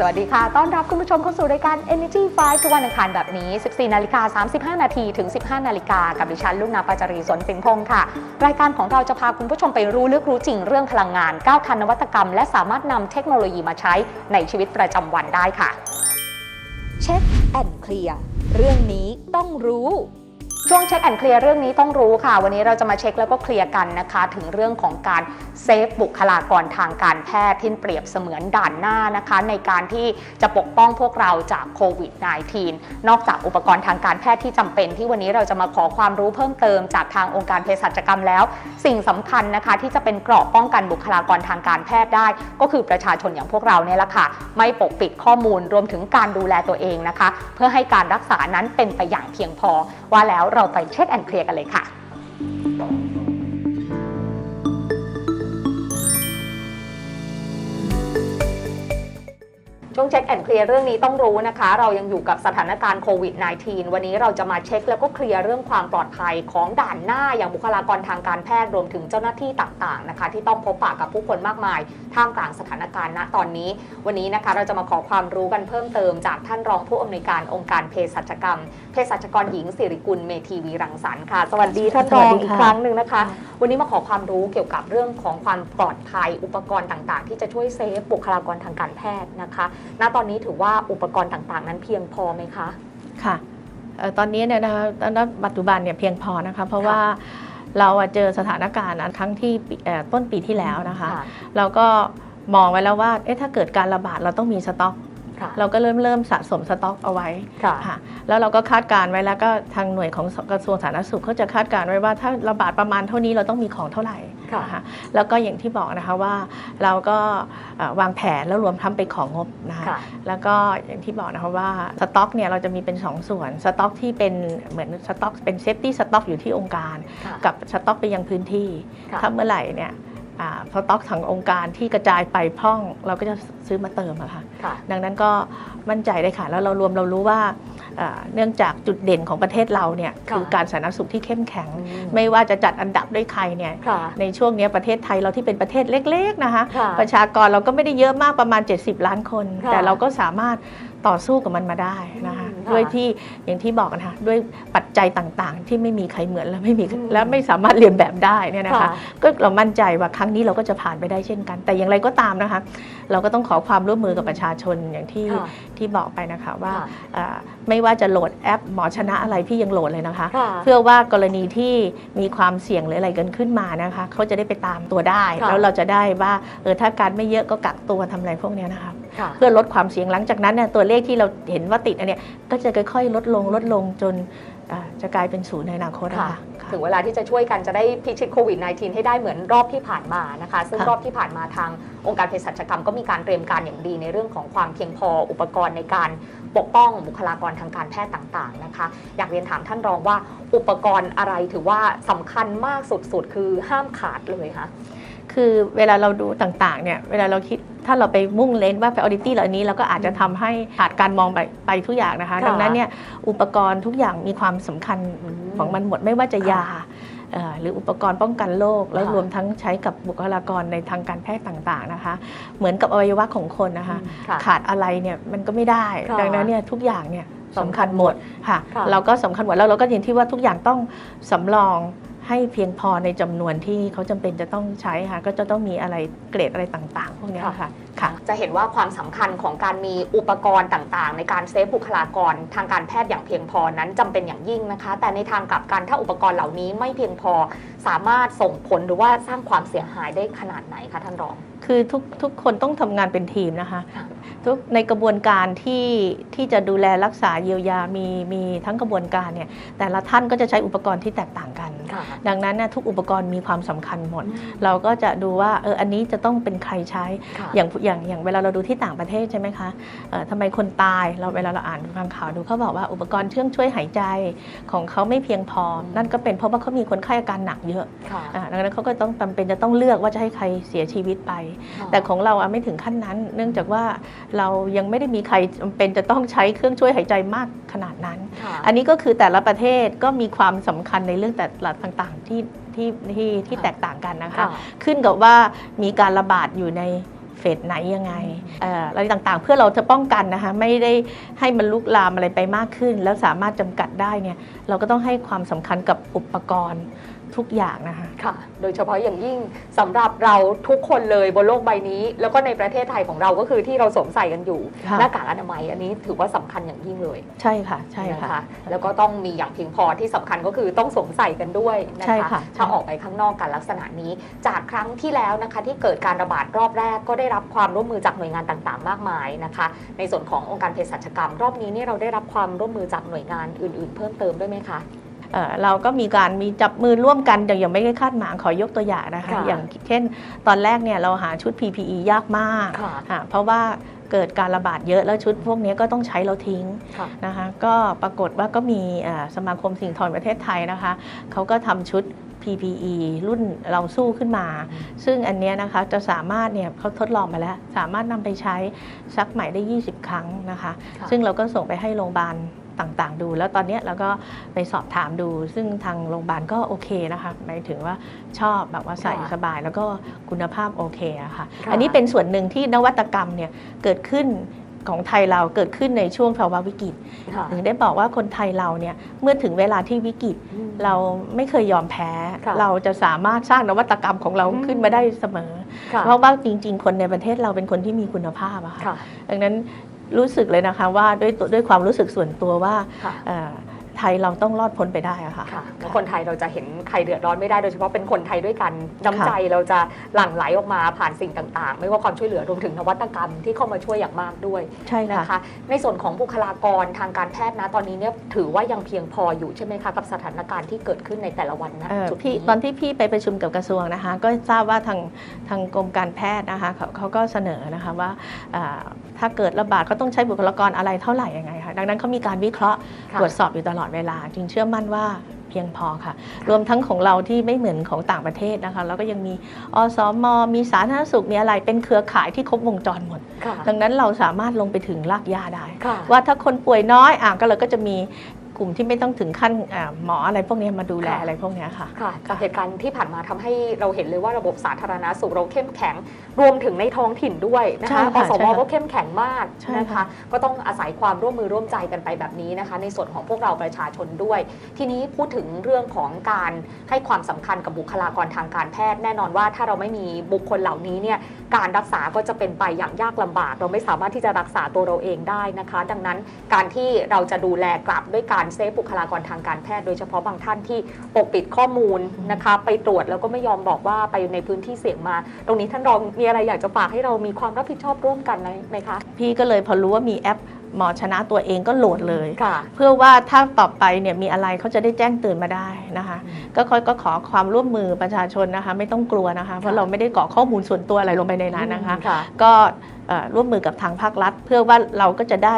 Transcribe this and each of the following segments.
สวัสดีค่ะ ต้อนรับคุณผู้ชมเข้าสู่รายการ Energy 5ทุกวันอังคารแบบนี้ 14 นาฬิกา 35 นาทีถึง 15 นาฬิกา กับดิฉันลูกนาปาจารีสนสินพงศ์ค่ะ รายการของเราจะพาคุณผู้ชมไปรู้ลึกรู้จริงเรื่องพลังงาน ก้าวทันนวัตกรรม และสามารถนำเทคโนโลยีมาใช้ในชีวิตประจำวันได้ค่ะ เช็คแอนเคลียร์ เรื่องนี้ต้องรู้ ช่วงเช็คแอนเคลียร์เรื่องนี้ต้องรู้ค่ะ วันนี้เราจะมาเช็คแล้วก็เคลียร์กันนะคะ ถึงเรื่องของการเซฟบุคลากรทางการแพทย์ที่เปรียบเสมือนด่านหน้านะคะ ในการที่จะปกป้องพวกเราจากโควิด -19 นอกจากอุปกรณ์ทางการแพทย์ที่จำเป็น ที่วันนี้เราจะมาขอความรู้เพิ่มเติมจากทางองค์การเภสัชกรรมแล้ว สิ่งสำคัญนะคะ ที่จะเป็นเกราะป้องกันบุคลากรทางการแพทย์ได้ ก็คือประชาชนอย่างพวกเราเนี่ยแหละค่ะ ไม่ปกปิดข้อมูลรวมถึงการดูแลตัวเองนะคะ เพื่อให้การรักษานั้นเป็นไปอย่างเพียงพอว่าแล้วเราไปเช็คแอนเคลียร์กันเลยค่ะ ช่วงเช็คแอนเคลียร์เรื่องนี้ต้องรู้นะคะ เรายังอยู่กับสถานการณ์โควิด -19 วันนี้เราจะมาเช็คแล้วก็เคลียร์เรื่องความปลอดภัยของด่านหน้าอย่างบุคลากรทางการแพทย์รวมถึงเจ้าหน้าที่ต่างๆนะคะ ที่ต้องพบปะกับผู้คนมากมาย ท่ามกลางสถานการณ์ณตอนนี้ วันนี้นะคะเราจะมาขอความรู้กันเพิ่มเติมจากท่านรองผู้อำนวยการองค์การเภสัชกรรมเภสัชกรหญิงสิริกุลเมธีวีรังสรรค์ค่ะ สวัสดีท่านรองอีกครั้งหนึ่งนะคะ วันนี้มาขอความรู้เกี่ยวกับเรื่องของความปลอดภัย อุปกรณ์ต่างๆ ที่จะช่วยเซฟบุคลากรทางการแพทย์นะคะ ณ ตอนนี้ถือว่าอุปกรณ์ต่างๆ นั้นเพียงพอไหมคะ ค่ะเอ่อตอนนี้เนี่ยนะคะตอนนั้นปัจจุบันเนี่ยเพียงพอนะคะ เพราะค่ะว่าเราอะเจอสถานการณ์อันครั้งที่ปีเอ่อต้นปีที่แล้วนะคะค่ะเราก็มองไว้แล้วว่าเอ๊ะถ้าเกิดการระบาดเราต้องมีสต็อกค่ะ เราก็เริ่มเริ่มสะสมสต็อกเอาไว้ค่ะค่ะแล้วเราก็คาดการณ์ไว้แล้วก็ทางหน่วยของกระทรวงสาธารณสุขเขาจะคาดการณ์ไว้ว่าถ้าระบาดประมาณเท่านี้เราต้องมีของเท่าไหร่ค่ะนะคะแล้วก็อย่างที่บอกนะคะว่าเราก็เอ่อวางแผนแล้วรวมทั้งไปของงบนะคะค่ะแล้วก็อย่างที่บอกนะคะว่าสต็อกเนี่ยเราจะมีเป็น 2 ส่วนสต็อกที่เป็นเหมือนสต็อกเป็นเซฟตี้สต็อกอยู่ที่องค์การค่ะกับสต็อกไปยังพื้นที่ค่ะถ้าเมื่อไหร่เนี่ยอ่า สต็อกทางองค์การที่กระจายไปพร่องเราก็จะซื้อมาเติมอะค่ะ ค่ะ ดังนั้นก็มั่นใจเลยค่ะ แล้วเรารวมเรารู้ว่าอ่าเนื่องจากจุดเด่นของประเทศเราเนี่ยค่ะคือการสาธารณสุขที่เข้มแข็ง อืม ไม่ว่าจะจัดอันดับด้วยใครเนี่ยค่ะ ในช่วงเนี้ยประเทศไทยเราที่เป็นประเทศเล็กๆนะคะค่ะประชากรเราก็ไม่ได้เยอะมากประมาณ 70 ล้านคน ค่ะ แต่เราก็สามารถต่อสู้กับมันมาได้นะคะอืมค่ะ ด้วยที่อย่างที่บอกนะคะด้วยปัจจัยต่างๆ ที่ไม่มีใครเหมือนและไม่มีอืมและไม่สามารถเรียนแบบได้เนี่ยนะคะค่ะก็เรามั่นใจว่าครั้งนี้เราก็จะผ่านไปได้เช่นกัน แต่อย่างไรก็ตามนะคะ เราก็ต้องขอความร่วมมือกับประชาชนอย่างที่ค่ะที่บอกไปนะคะว่าค่ะอ่าไม่ว่าจะโหลดแอปหมอชนะอะไรพี่ยังโหลดเลยนะคะค่ะเพื่อว่ากรณีที่มีความเสี่ยงหรืออะไรเกินขึ้นมานะคะเขาจะได้ไปตามตัวได้ค่ะแล้วเราจะได้ว่าเออถ้าการไม่เยอะก็กักตัวทำอะไรพวกเนี้ยนะคะค่ะ เพื่อลดความเสี่ยงหลังจากนั้นเนี่ยตัวเลขที่เราเห็นว่าติดอันเนี้ยก็จะค่อยๆ ลดลงลดลงจนอ่าจะกลายเป็นศูนย์ในอนาคตอะค่ะค่ะค่ะถึงเวลาที่จะช่วยกันจะได้พิชิตโควิด -19 ให้ได้เหมือนรอบที่ผ่านมานะคะ ซึ่งค่ะรอบที่ผ่านมาทางองค์การเภสัชกรรมก็มีการเตรียมการอย่างดีในเรื่องของความเพียงพออุปกรณ์ในการปกป้องบุคลากรทางการแพทย์ต่างๆนะคะ อยากเรียนถามท่านรองว่าอุปกรณ์อะไรถือว่าสำคัญมากสุดๆ คือห้ามขาดเลยคะ คือเวลาเราดูต่างๆเนี่ยเวลาเราคิดถ้าเราไปมุ่งเน้นว่า priority เหล่านี้เราก็อาจจะทำให้ขาดการมองไปไปทุกอย่างนะคะค่ะดังนั้นเนี่ยอุปกรณ์ทุกอย่างมีความสำคัญอืมของมันหมดไม่ว่าจะค่ะยาเอ่อหรืออุปกรณ์ป้องกันโรคแล้วค่ะรวมทั้งใช้กับบุคลากรในทางการแพทย์ต่างๆนะคะ เหมือนกับอวัยวะของคนนะคะค่ะขาดอะไรเนี่ยมันก็ไม่ได้ค่ะดังนั้นเนี่ยทุกอย่างเนี่ยสำสำคัคัญญหหมมดดค่ะค่ะ เราก็สำคัญหมดแล้วเราก็อย่างที่ว่าทุกอย่างต้องสำรอง ให้เพียงพอในจำนวนที่เขาจำเป็นจะต้องใช้ค่ะ ก็จะต้องมีอะไรเกรดอะไรต่างๆ พวกเนี้ยค่ะค่ะค่ะ จะเห็นว่าความสำคัญของการมีอุปกรณ์ต่างๆ ในการเซฟบุคลากรทางการแพทย์อย่างเพียงพอนั้นจำเป็นอย่างยิ่งนะคะ แต่ในทางกลับกันถ้าอุปกรณ์เหล่านี้ไม่เพียงพอสามารถส่งผลหรือว่าสร้างความเสียหายได้ขนาดไหนคะท่านรอง คือทุกทุกคนต้องทำงานเป็นทีมนะคะค่ะทุกในกระบวนการที่ที่จะดูแลรักษาเยียวยามีมีทั้งกระบวนการเนี่ยแต่ละท่านก็จะใช้อุปกรณ์ที่แตกต่างกันค่ะ ดังนั้นเนยทุกอุปกรณ์มีความสำคัญหมด เราก็จะดูว่าเอออันนี้จะต้องเป็นใครใช้ค่ะอย่างอย่างอย่างเวลาเราดูที่ต่างประเทศใช่ไหมคะเอ่อทำไมคนตายเราเวลาเราอ่านฟังข่าวดูเขาบอกว่าอุปกรณ์เครื่องช่วยหายใจของเขาไม่เพียงพอ นั่นก็เป็นเพราะว่าเขามีคนไข้อาการหนักเยอะค่ะอ่าดังนั้นเขาก็ต้องจำเป็นจะต้องเลือกว่าจะให้ใครเสียชีวิตไป แต่ของเราอะไม่ถึงขั้นนั้น เนื่องจากว่าเรายังไม่ได้มีใครจำเป็นจะต้องใช้เครื่องช่วยหายใจมากขนาดนั้นค่ะอันนี้ก็คือแต่ละประเทศก็มีความสำคัญในเรื่องแต่ละต่างๆที่ที่ที่ที่ค่ะแตกต่างกันนะคะค่ะขึ้นกับว่ามีการระบาดอยู่ในเฟสไหนยังไงเอ่ออะไรต่างๆ เพื่อเราจะป้องกันนะคะไม่ได้ให้มันลุกลามอะไรไปมากขึ้น แล้วสามารถจำกัดได้เนี่ยเราก็ต้องให้ความสำคัญกับอุปกรณ์ ทุกอย่างนะคะ ค่ะ โดยเฉพาะอย่างยิ่งสำหรับเราทุกคนเลยบนโลกใบนี้ แล้วก็ในประเทศไทยของเราก็คือที่เราสวมใส่กันอยู่ค่ะ หน้ากากอนามัยอันนี้ถือว่าสำคัญอย่างยิ่งเลยใช่ค่ะใช่นะค่ะคะแล้วก็ต้องมีอย่างเพียงพอที่สำคัญก็คือต้องสวมใส่กันด้วยนะใช่คะค่ะถ้าออกไปข้างนอกกันลักษณะนี้ จากครั้งที่แล้วนะคะ ที่เกิดการระบาดรอบแรกก็ได้รับความร่วมมือจากหน่วยงานต่างๆ มากมายนะคะ ในส่วนขององค์การเภสัชกรรม รอบนี้เนี่ยเราได้รับความร่วมมือจากหน่วยงานอื่น ๆ เพิ่มเติมด้วยไหมคะ เอ่อเราก็มีการมีจับมือร่วมกันแต่ยังไม่ได้คาดหมายขอยกตัวอย่างนะคะ ค่ะอย่างเช่น ตอนแรกเนี่ยเราหาชุด PPE ยากมากค่ะ อะเพราะว่าเกิดการระบาดเยอะแล้วชุดพวกนี้ก็ต้องใช้เราทิ้ง ค่ะ นะคะก็ปรากฏว่าก็มีอ่าสมาคมสิ่งทอประเทศไทยนะคะเขาก็ทำชุด PPE รุ่นเราสู้ขึ้นมา ซึ่งอันเนี้ยนะคะจะสามารถเนี่ยเขาทดลองมาแล้ว สามารถนำไปใช้ซักใหม่ได้ 20 ครั้งนะคะ ค่ะ ซึ่งเราก็ส่งไปให้โรงพยาบาล ต่างๆ ดู แล้วตอนเนี้ยเราก็ไปสอบถามดู ซึ่งทางโรงพยาบาลก็โอเคนะคะหมายถึงว่าชอบแบบว่าใส่ค่ะสบาย แล้วก็คุณภาพโอเคอะค่ะค่ะ อันนี้เป็นส่วนหนึ่งที่นวัตกรรมเนี่ยเกิดขึ้นของไทยเราเกิดขึ้นในช่วงภาวะวิกฤตค่ะถึงได้บอกว่าคนไทยเราเนี่ยเมื่อถึงเวลาที่วิกฤตอืมเราไม่เคยยอมแพ้ค่ะเราจะสามารถสร้างนวัตกรรมของเราอืมขึ้นมาได้เสมอค่ะเพราะว่าจริง ๆ คนในประเทศเราเป็นคนที่มีคุณภาพอะค่ะค่ะดังนั้น รู้สึกเลยนะคะว่าด้วยตัวด้วยความรู้สึกส่วนตัวว่าค่ะ เอ่อ ไทยเราต้องรอดพ้นไปได้อะค่ะค่ะแล้วคนไทยเราจะเห็นใครเดือดร้อนไม่ได้โดยเฉพาะเป็นคนไทยด้วยกันน้ำใจเราจะหลั่งไหลออกมาผ่านสิ่งต่าง ๆ ไม่ว่าความช่วยเหลือรวมถึงนวัตกรรมที่เข้ามาช่วยอย่างมากด้วยใช่ค่ะนะคะ ในส่วนของบุคลากรทางการแพทย์นะตอนนี้เนี่ยถือว่ายังเพียงพออยู่ใช่ไหมคะกับสถานการณ์ที่เกิดขึ้นในแต่ละวันนะเอ่อจุดพี่นี้ตอนที่พี่ไปประชุมกับกระทรวงนะคะ ก็ทราบว่าทางทางกรมการแพทย์นะคะเขาเขาก็เสนอนะคะว่าอ่าถ้าเกิดระบาดเขาต้องใช้บุคลากรอะไรเท่าไหร่ยังไงค่ะ ดังนั้นเขามีการวิเคราะห์ค่ะตรวจสอบอยู่ตลอดเวลา จึงเชื่อมั่นว่าเพียงพอค่ะ รวมทั้งของเราที่ไม่เหมือนของต่างประเทศนะคะ แล้วก็ยังมีอสมมีสาธารณสุขมีอะไรเป็นเครือข่ายที่ครบวงจรหมดค่ะดังนั้นเราสามารถลงไปถึงรากหญ้าได้ค่ะว่าถ้าคนป่วยน้อยอะก็เราก็จะมี กลุ่มที่ไม่ต้องถึงขั้นอ่าหมออะไรพวกนี้มาดูแลค่ะอะไรพวกเนี้ยค่ะค่ะจากเหตุการณ์ที่ผ่านมาทำให้เราเห็นเลยว่าระบบสาธารณาสุขเราเข้มแข็ง รวมถึงในท้องถิ่นด้วยนะใช่คะค่ะอสใช่มค่ะก็เข้มแข็งมากใช่นะคะค่ะก็ต้องอาศัยความร่วมมือร่วมใจกันไปแบบนี้นะคะ ในส่วนของพวกเราประชาชนด้วย ทีนี้พูดถึงเรื่องของการให้ความสำคัญกับบุคลากรทางการแพทย์ แน่นอนว่าถ้าเราไม่มีบุคคลเหล่านี้เนี่ยการรักษาก็จะเป็นไปอย่างยากลำบาก เราไม่สามารถที่จะรักษาตัวเราเองได้นะคะ ดังนั้นการที่เราจะดูแลกลับด้วยการเซฟบุคลากรทางการแพทย์โดยเฉพาะบางท่านที่ปกปิดข้อมูลนะคะไปตรวจแล้วก็ไม่ยอมบอกว่าไปในพื้นที่เสี่ยงมา ตรงนี้ท่านรองมีอะไรอยากจะฝากให้เรามีความรับผิดชอบร่วมกันไหมคะพี่ก็เลยพอรู้ว่ามีแอปหมอชนะตัวเองก็โหลดเลยค่ะเพื่อว่าถ้าต่อไปเนี่ยมีอะไรเขาจะได้แจ้งเตือนมาได้นะคะ ก็ค่อยก็ขอความร่วมมือประชาชนนะคะ ไม่ต้องกลัวนะคะ เพราะเราไม่ได้กรอกข้อมูลส่วนตัวอะไรลงไปในนั้นนะคะค่ะก็เอ่อร่วมมือกับทางภาครัฐ เพื่อว่าเราก็จะได้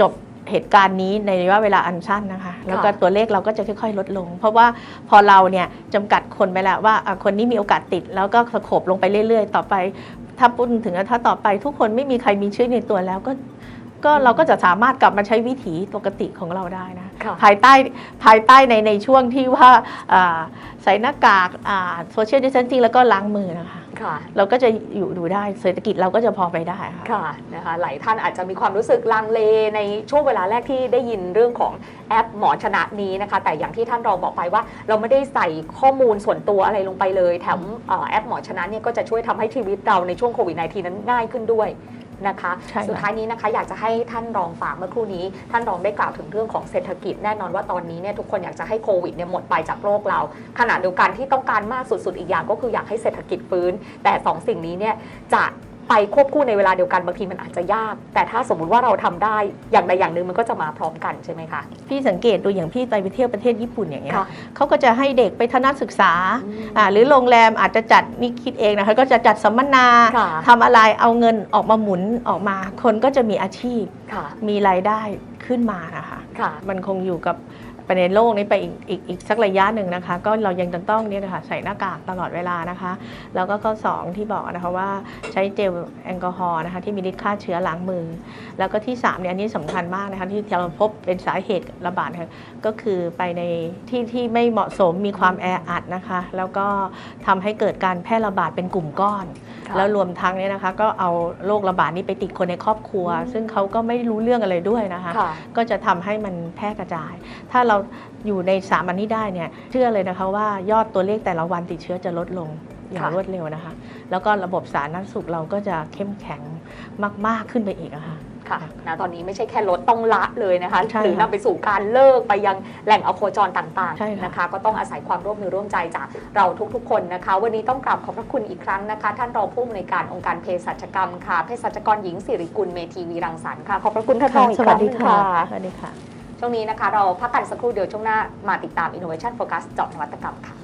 จบ เหตุการณ์นี้ในระยะเวลาอันสั้นนะคะ แล้วก็ตัวเลขเราก็จะค่อย ๆ ลดลง เพราะว่าพอเราเนี่ยจำกัดคนไปแล้วว่าอะคนนี้มีโอกาสติด แล้วก็สโขบลงไปเรื่อย ๆ ต่อไป ถ้าพูดถึงว่าถ้าต่อไปทุกคนไม่มีใครมีเชื้อในตัวแล้วก็ก็เราก็จะสามารถกลับมาใช้วิถีปกติของเราได้นะค่ะภายใต้ภายใต้ในในช่วงที่ว่าอ่าใส่หน้ากากโซเชียลดิส a ทนซิ่งแล้วก็ล้างมือนะคะค่ะ เราก็จะอยู่ดูได้เศรษฐกิจเราก็จะพอไปได้ค่ะค่ะนะคะหลายท่านอาจจะมีความรู้สึกลังเลในช่วงเวลาแรกที่ได้ยินเรื่องของแอปหมอชนะนี้นะคะ แต่อย่างที่ท่านรองบอกไปว่า เราไม่ได้ใส่ข้อมูลส่วนตัวอะไรลงไปเลย แถมเอ่อแอปหมอชนะเนี่ยก็จะช่วยทำให้ชีวิตเราในช่วงโควิด -19 นั้นง่ายขึ้นด้วย นะคะ ใช่ค่ะ สุดท้ายนี้นะคะ อยากจะให้ท่านรองฝากเมื่อครู่นี้ ท่านรองได้กล่าวถึงเรื่องของเศรษฐกิจแน่นอนว่าตอนนี้เนี่ยทุกคนอยากจะให้โควิดเนี่ยหมดไปจากโลกเรา ขณะเดียวกันที่ต้องการมากสุดๆอีกอย่างก็คืออยากให้เศรษฐกิจฟื้น แต่สองสิ่งนี้เนี่ยจะ ไปควบคู่ในเวลาเดียวกันบางทีมันอาจจะยาก แต่ถ้าสมมุติว่าเราทำได้อย่างใดอย่างหนึ่งมันก็จะมาพร้อมกันใช่ไหมคะพี่สังเกตดูอย่างพี่ไปเที่ยวประเทศญี่ปุ่นอย่างเงี้ยค่ะเขาก็จะให้เด็กไปทัศนศึกษาอืมอ่าหรือโรงแรมอาจจะจัดนี่คิดเองนะคะก็จะจัดสัมมนาค่ะทำอะไรเอาเงินออกมาหมุนออกมา คนก็จะมีอาชีพค่ะมีรายได้ขึ้นมานะคะค่ะมันคงอยู่กับ ไปในโลกนี้ไปอีกอีกอีกสักระยะหนึ่งนะคะ ก็เรายังจะต้องเนี่ยนะคะใส่หน้ากากตลอดเวลานะคะ แล้วก็ข้อ 2 ที่บอกนะคะว่าใช้เจลแอลกอฮอล์นะคะที่มีฤทธิ์ฆ่าเชื้อล้างมือ แล้วก็ที่3เนี่ยอันนี้สำคัญมากนะคะที่เราพบเป็นสาเหตุระบาดนะคะก็คือไปในที่ที่ไม่เหมาะสมมีความแออัดนะคะ แล้วก็ทำให้เกิดการแพร่ระบาดเป็นกลุ่มก้อนค่ะแล้วรวมทั้งเนี่ยนะคะ ก็เอาโรคระบาดนี้ไปติดคนในครอบครัวอืมซึ่งเขาก็ไม่รู้เรื่องอะไรด้วยนะคะค่ะก็จะทำให้มันแพร่กระจาย ถ้าเราอยู่ในสามอันนี้ได้เนี่ยเชื่อเลยนะคะว่ายอดตัวเลขแต่ละวันติดเชื้อจะลดลงอย่างค่ะรวดเร็วนะคะ แล้วก็ระบบสาธารณสุขเราก็จะเข้มแข็งมาก ๆ ขึ้นไปอีกอะค่ะค่ะนะตอนนี้ไม่ใช่แค่ลดต้องละเลยนะคะใช่หรือค่ะนำไปสู่การเลิกไปยังแหล่งเอาโคจรต่างใช่ค่ะๆนะคะ ก็ต้องอาศัยความร่วมมือร่วมใจจากเราทุกๆ คนนะคะ วันนี้ต้องกราบขอบพระคุณอีกครั้งนะคะ ท่านรองผู้อำนวยการองค์การเภสัชกรรมค่ะเภสัชกรหญิงสิริกุลเมธีวีรังสรรค์ค่ะขอบพระคุณท่านรองอีกสควัรั้สงหดีนึงค่ะค่ะสวัสดีค่ะ ช่วงนี้นะคะ เราพักกันสักครู่เดียวช่วงหน้ามาติดตาม Innovation Focus เจาะนวัตกรรมค่ะ